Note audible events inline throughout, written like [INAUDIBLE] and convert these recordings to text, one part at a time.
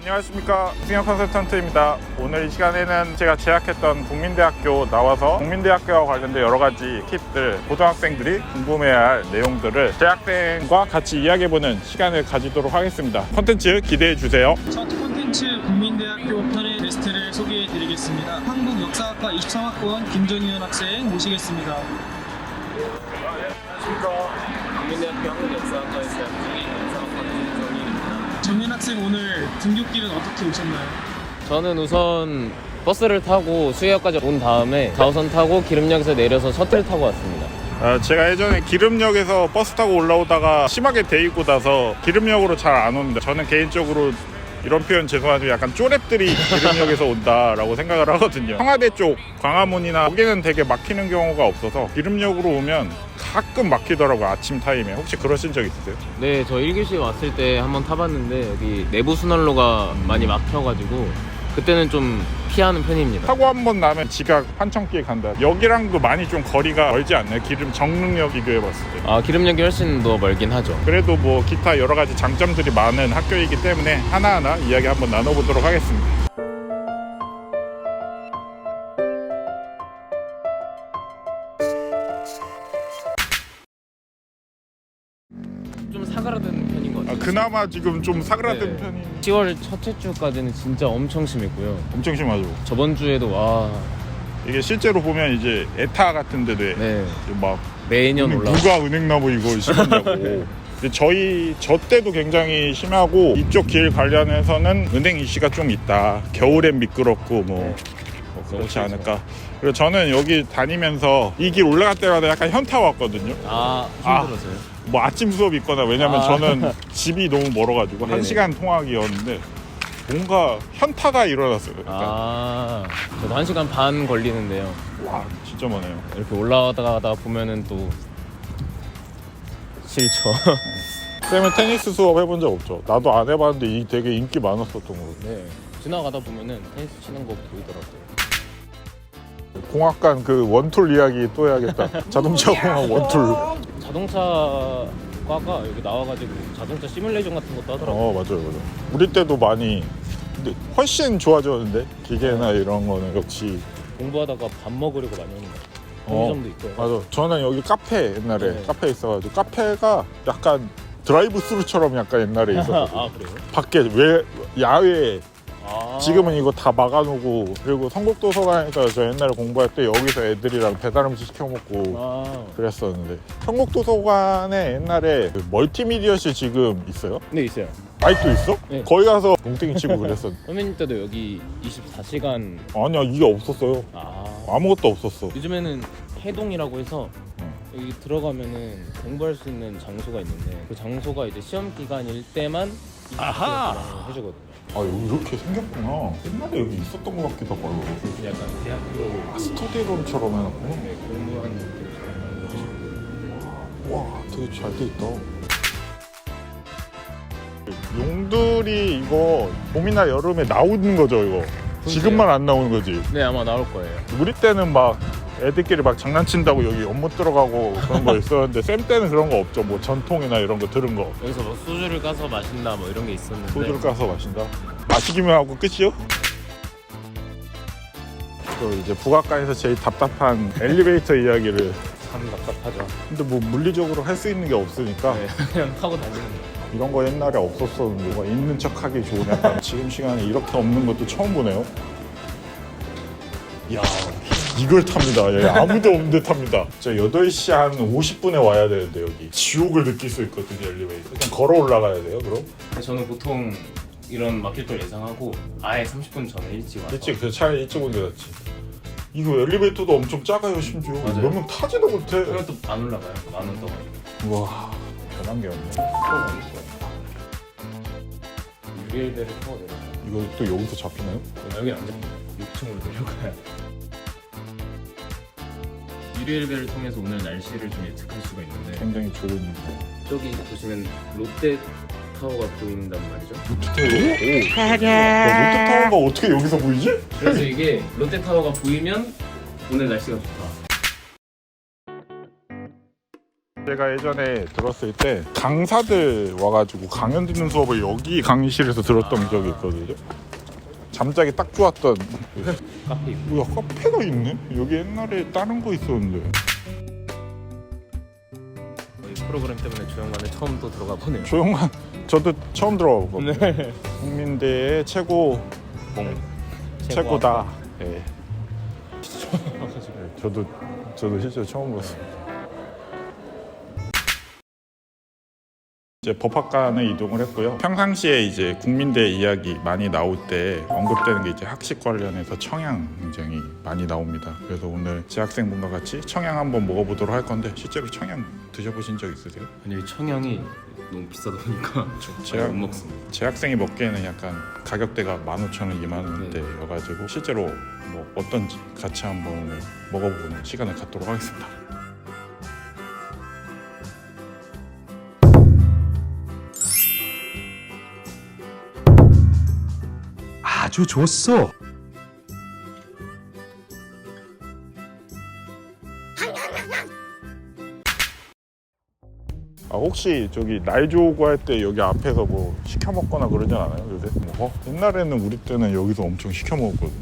안녕하십니까. 승현 컨설턴트입니다. 오늘 이 시간에는 제가 재학했던 국민대학교 나와서 국민대학교와 관련된 여러 가지 팁들 고등학생들이 궁금해할 내용들을 재학생과 같이 이야기해보는 시간을 가지도록 하겠습니다. 컨텐츠 기대해 주세요. 첫 콘텐츠 국민대학교 편의 베스트를 소개해 드리겠습니다. 한국 역사학과 23학번 김정희연 학생 모시겠습니다. 국민대학교 한국 역사학과에서 재학 중인 역사 학생 오늘 등교길은 어떻게 오셨나요? 저는 우선 버스를 타고 수해역까지 온 다음에 4호선 타고 기름역에서 내려서 셔틀 타고 왔습니다. 아, 제가 예전에 기름역에서 버스 타고 올라오다가 심하게 데이고 나서 기름역으로 잘안 옵니다 저는 개인적으로 이런 표현 죄송하지만 약간 쪼랩들이 기름역에서 온다라고 생각을 하거든요. 청와대 쪽 광화문이나 거기는 되게 막히는 경우가 없어서 기름역으로 오면 가끔 막히더라고요. 아침 타임에. 혹시 그러신 적 있으세요? 네, 저 1교시 왔을 때 한번 타봤는데 여기 내부 순환로가 많이 막혀가지고 그때는 좀 피하는 편입니다. 사고 한 번 나면 지각 환청길 간다. 여기랑도 많이 좀 거리가 멀지 않나요? 기름 정릉역 비교해봤을 때. 아, 기름역이 훨씬 더 멀긴 하죠. 그래도 뭐 기타 여러 가지 장점들이 많은 학교이기 때문에 하나하나 이야기 한번 나눠보도록 하겠습니다. 좀 사그라든 편인 것 아, 같아요. 그나마 지금 좀 사그라든 네. 편이 10월 첫째 주까지는 진짜 엄청 심했고요. 엄청 심하죠. 저번 주에도 와, 이게 실제로 보면 이제 에타 같은 데도 네, 막 매년 올라. 누가 은행나무 이거 심었냐고. [LAUGHS] 근데 저희 저 때도 굉장히 심하고 이쪽 길 관련해서는 은행 이슈가 좀 있다. 겨울엔 미끄럽고 뭐뭐 그렇지 않을까. 그리고 저는 여기 다니면서 이 길 올라갈 때마다 약간 현타 왔거든요. 아, 아. 힘들었어요. 뭐 아침 수업이 있거나 왜냐면 아. 저는 집이 너무 멀어가지고 한 네네. 시간 통학이었는데 뭔가 현타가 일어났어요. 약간. 아, 저도 한 시간 반 걸리는데요. 와 진짜 많아요. 이렇게 올라가다가 보면은 또 싫죠. 쌤은 테니스 수업 해본 적 없죠? 나도 안 해봤는데 이 되게 인기 많았었던 거거든요. 네. 지나가다 보면은 테니스 치는 거 보이더라고요. 공학관 그 원툴 이야기 또 해야겠다. 자동차 공학 원툴. 자동차과가 여기 나와가지고 자동차 시뮬레이션 같은 것도 하더라고요. 어 맞아요 맞아요. 우리 때도 많이 근데 훨씬 좋아졌는데 기계나 이런 거는 역시 공부하다가 밥 먹으려고 많이 오는 거. 어. 편의점도 있고요. 맞아. 저는 여기 카페 옛날에 네. 카페 있어가지고 카페가 약간 드라이브 스루처럼 약간 옛날에 있었거든. [LAUGHS] 아 그래요? 밖에 왜 야외 아. 지금은 이거 다 막아놓고 그리고 성북도서관에서 저 옛날에 공부할 때 여기서 애들이랑 배달 음식 시켜 먹고 아. 그랬었는데 성북도서관에 옛날에 그 멀티미디어실 지금 있어요? 네 있어요. 아직도 있어? 네. 거기 가서 농땡이 치고 그랬었 [LAUGHS] 선배님 때도 여기 24시간 아니야 이게 없었어요 아 아무것도 없었어 요즘에는 해동이라고 해서 응. 여기 들어가면은 공부할 수 있는 장소가 있는데 그 장소가 이제 시험 기간일 때만 아하! 아하 해주거든요. 아 여기 이렇게 생겼구나. 옛날에 여기 있었던 것 같기도 하고. 약간 대학교 아, 스터디룸처럼 해놨구나 네, 공부하는 느낌. 와 되게 잘 돼 있다. 용들이 이거 봄이나 여름에 나오는 거죠 이거? 지금만 안 나오는 거지? 네 아마 나올 거예요. 우리 때는 막 애들끼리 막 장난친다고 여기 연못 들어가고 그런 거 있었는데 쌤 때는 그런 거 없죠. 뭐 전통이나 이런 거 들은 거. 여기서 뭐 소주를 까서 마신다 뭐 이런 게 있었는데. 소주를 까서 마신다? 마시기만 하고 끝이요? 또 이제 북악관에서 제일 답답한 엘리베이터 이야기를 참 답답하죠. 근데 뭐 물리적으로 할 수 있는 게 없으니까. 네, [LAUGHS] 그냥 타고 다니는 거. 이런 거 옛날에 없었었는데 뭐 있는 척 하기 좋은 약간 지금 시간에 이렇게 없는 것도 처음 보네요. 이야 이걸 탑니다 예, 아무도 없는데 탑니다 진짜 8시 한 50분에 와야 되는데 여기 지옥을 느낄 수 있거든요 엘리베이터 그냥 걸어 올라가야 돼요 그럼? 저는 보통 이런 막힐 걸 예상하고 아예 30분 전에 일찍 와서 일찍 그 차라리 일찍 오는 게 낫지 이거 엘리베이터도 엄청 작아요 심지어 맞아요. 몇 명 타지도 못해 그러면 또안 올라가요. 만원 동안. 우와 대단한 게 없네 유리엘베를 타고 내려. 이거 또 여기서 잡히나요? 여기 안 잡혀요. 6층으로 내려가요. 유리엘베를 통해서 오늘 날씨를 좀 예측할 수가 있는데 굉장히 좋은 저기 보시면 롯데 타워가 보인단 말이죠. 롯데타워? 야, 롯데타워가 어떻게 여기서 보이지? 그래서 이게 롯데 타워가 보이면 오늘 날씨가 좋다. 제가 예전에 들었을 때 강사들 와가지고 강연 듣는 수업을 여기 강의실에서 들었던 적이 있거든요. 잠자기 딱 좋았던 카페 있고. 뭐야 카페가 있네? 여기 옛날에 다른 거 있었는데 이 프로그램 때문에 조영관에 처음 또 들어가 보네요. 조용한 저도 처음 들어보고 네. 국민대의 최고 봉. 최고다. 예. 저도 저도 실제로 처음 봤어요. 이제 법학관에 이동을 했고요. 평상시에 이제 국민대 이야기 많이 나올 때 언급되는 게 이제 학식 관련해서 청양 굉장히 많이 나옵니다. 그래서 오늘 재학생분과 같이 청양 한번 먹어보도록 할 건데 실제로 청양 드셔보신 적 있으세요? 아니 청양이 너무 비싸다 보니까 [LAUGHS] 제가 못 먹습니다. 재학생이 먹기에는 약간 가격대가 15,000원, 2만 원대여가지고 실제로 뭐 어떤지 같이 한번 먹어보는 시간을 갖도록 하겠습니다. 아주 좋소. 아 혹시 저기 날 좋고 할 때 여기 앞에서 뭐 시켜 먹거나 그러진 않아요 요새? 뭐, 어? 옛날에는 우리 때는 여기서 엄청 시켜 먹었거든.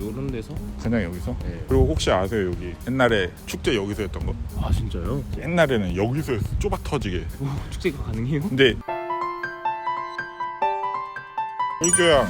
요런 데서? 그냥 여기서? 네. 그리고 혹시 아세요 여기 옛날에 축제 여기서 했던 거? 아 진짜요? 옛날에는 여기서 했어 좁아 터지게. 오, 축제가 가능해요? 근데 불교양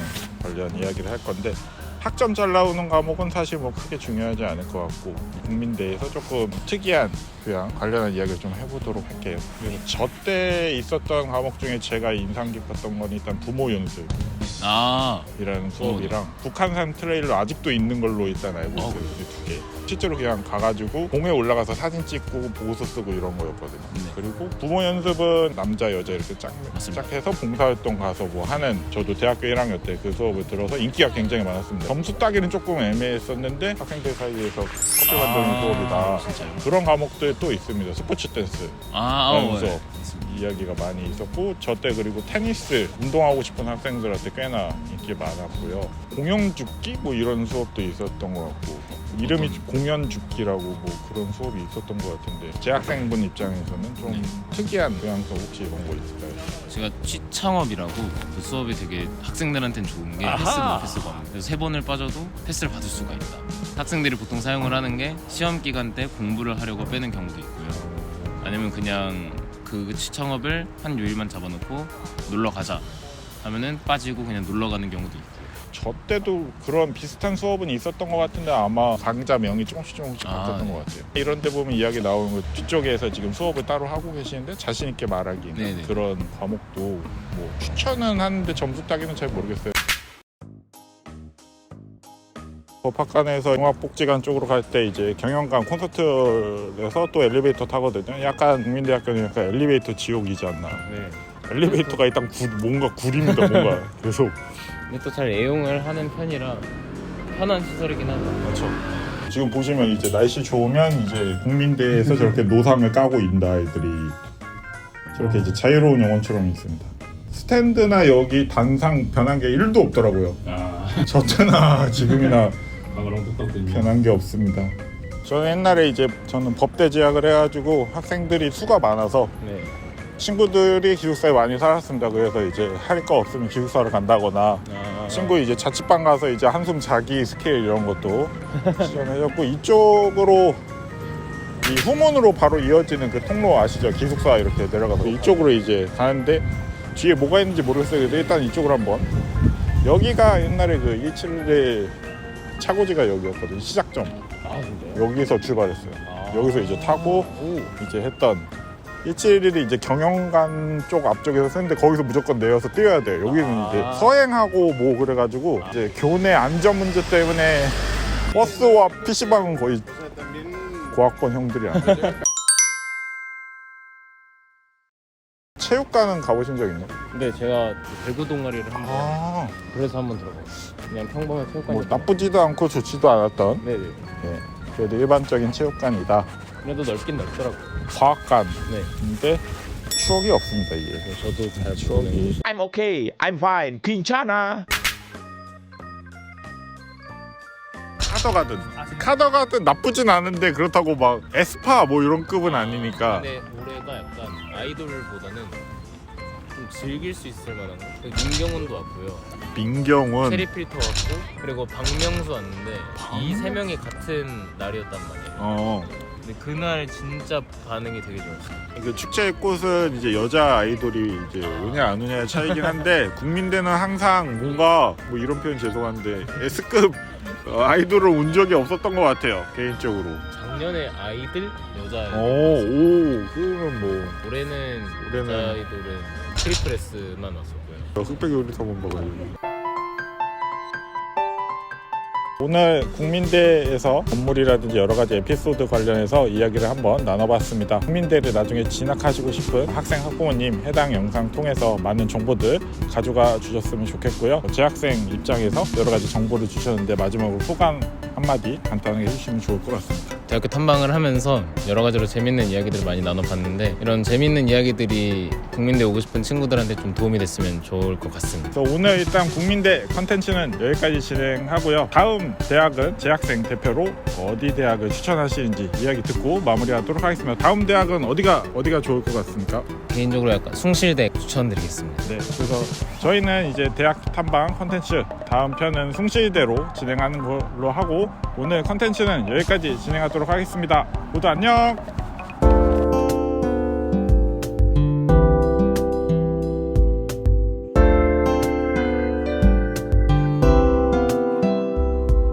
관련 이야기를 할 건데 학점 잘 나오는 과목은 사실 뭐 크게 중요하지 않을 것 같고 국민대에서 조금 특이한 교양 관련한 이야기를 좀 해보도록 할게요. 그래서 저 때 있었던 과목 중에 제가 인상 깊었던 건 일단 부모 연습이라는 아 수업이랑 북한산 트레일러 아직도 있는 걸로 일단 알고 있어요. 이두 개. 실제로 그냥 가가지고 공에 올라가서 사진 찍고 보고서 쓰고 이런 거였거든요. 네. 그리고 부모 연습은 남자 여자 이렇게 짝, 맞습니다. 짝 해서 봉사활동 가서 뭐 하는 저도 대학교 1학년 때 그 수업을 들어서 인기가 굉장히 많았습니다. 점수 따기는 조금 애매했었는데 학생들 사이에서 커피 만드는 수업이다. 진짜요? 그런 과목들 또 있습니다. 스포츠 댄스 아, 네. 수업 이야기가 많이 있었고 저 때 그리고 테니스 운동하고 싶은 학생들한테 꽤나 인기 많았고요. 공영 죽기 뭐 이런 수업도 있었던 것 같고 이름이 공연 죽기라고 뭐 그런 수업이 있었던 것 같은데 재학생분 입장에서는 좀 네. 특이한 교양 수업 혹시 이런 거 있을까요? 제가 취창업이라고 그 수업이 되게 학생들한테는 좋은 게 아하. 패스가 패스가 없는 그래서 세 번을 빠져도 패스를 받을 수가 있다 학생들이 보통 사용을 하는 게 시험 기간 때 공부를 하려고 빼는 경우도 있고요 아니면 그냥 그 취창업을 한 요일만 잡아놓고 놀러 가자 하면은 빠지고 그냥 놀러 가는 경우도 있고 저 때도 그런 비슷한 수업은 있었던 것 같은데 아마 강좌명이 조금씩 조금씩 아, 바뀌었던 네. 것 같아요. 이런 데 보면 이야기 나오는 거 뒤쪽에서 지금 수업을 따로 하고 계시는데 자신 있게 말하기는 네네. 그런 과목도 뭐 추천은 하는데 점수 따기는 잘 모르겠어요. 법학관에서 종합복지관 쪽으로 갈 때 이제 경영관 콘서트에서 또 엘리베이터 타거든요. 약간 국민대학교는 약간 엘리베이터 지옥이지 않나. 네. 엘리베이터가 일단 구, 뭔가 구립니다. 뭔가 계속. 근데 또 잘 애용을 하는 편이라 편한 시설이긴 하죠. 그렇죠. 지금 보시면 이제 날씨 좋으면 이제 국민대에서 저렇게 노상을 까고 있다 애들이 저렇게 이제 자유로운 영혼처럼 있습니다. 스탠드나 여기 단상 변한 게 1도 없더라고요. 아, [LAUGHS] 저 때나 지금이나 [LAUGHS] 똑같군요. 변한 게 없습니다. 저는 옛날에 이제 저는 법대 재학을 해가지고 학생들이 수가 많아서 네. 친구들이 기숙사에 많이 살았습니다. 그래서 이제 할 거 없으면 기숙사를 간다거나 아, 친구 이제 자취방 가서 이제 한숨 자기 스케일 이런 것도 [LAUGHS] 시전해줬고 이쪽으로 이 후문으로 바로 이어지는 그 통로 아시죠? 기숙사 이렇게 내려가서 이쪽으로 이제 가는데 뒤에 뭐가 있는지 모르겠어요. 근데 일단 이쪽으로 한번 여기가 옛날에 그 171의 차고지가 여기였거든요. 시작점 아? 여기서 출발했어요. 아. 여기서 이제 타고 오. 이제 했던 171이 이제 경영관 쪽 앞쪽에서 쓰는데 거기서 무조건 내려서 뛰어야 돼요. 여기는 아. 이제 서행하고 뭐 그래가지고 이제 교내 안전 문제 때문에 버스와 PC방은 거의 고학번 형들이 안 돼요. [LAUGHS] 체육관은 가보신 적 있나요? 근데 제가 배구 동아리를 한번 아, 그래서 한번 들어봤어요. 그냥 평범한 체육관. 뭐 나쁘지도 않고 좋지도 않았던 네네. 예, 그래도 일반적인 체육관이다. 그래도 넓긴 넓더라고. 요 과학관인데 네. 추억이 없습니다 이게. 저도 잘 추억이 I'm okay. I'm fine. 괜찮아. 카더가든 카더가든 나쁘진 않은데 그렇다고 막 에스파 뭐 이런 급은 아니니까 근데 올해가 약간 아이돌보다는 좀 즐길 수 있을 만한 거. 그 민경훈도 왔고요. 민경훈 체리 필터 왔고 그리고 박명수 왔는데 이? 세 명이 같은 날이었단 말이에요. 어 근데 그날 진짜 반응이 되게 좋았어요. 그 축제의 꽃은 이제 여자 아이돌이 이제 오냐 안 오냐의 차이긴 한데 [LAUGHS] 국민대는 항상 뭔가 뭐 이런 표현 죄송한데 S급 어, 아이돌을 온 적이 없었던 것 같아요 개인적으로. 작년에 아이들 여자 아이돌 오오 그러면 뭐 올해는 올해는- 여자 아이돌은 트리플 S만 왔었고요. 흑백 요리사 본버거 오늘 국민대에서 건물이라든지 여러 가지 에피소드 관련해서 이야기를 한번 나눠봤습니다. 국민대를 나중에 진학하시고 싶은 학생 학부모님 해당 영상 통해서 많은 정보들 가져가 주셨으면 좋겠고요. 재학생 입장에서 여러 가지 정보를 주셨는데 마지막으로 소감 한마디 간단하게 해주시면 좋을 것 같습니다. 대학교 탐방을 하면서 여러 가지로 재밌는 이야기들을 많이 나눠봤는데 이런 재밌는 이야기들이 국민대 오고 싶은 친구들한테 좀 도움이 됐으면 좋을 것 같습니다. 그래서 오늘 일단 국민대 컨텐츠는 여기까지 진행하고요. 다음 대학은 재학생 대표로 어디 대학을 추천하시는지 이야기 듣고 마무리하도록 하겠습니다. 다음 대학은 어디가 어디가 좋을 것 같습니까? 개인적으로 약간 숭실대 추천드리겠습니다. 네, 그래서 저희는 이제 대학 탐방 컨텐츠 다음 편은 숭실대로 진행하는 걸로 하고 오늘 컨텐츠는 여기까지 진행하도록 하겠습니다. 모두 안녕.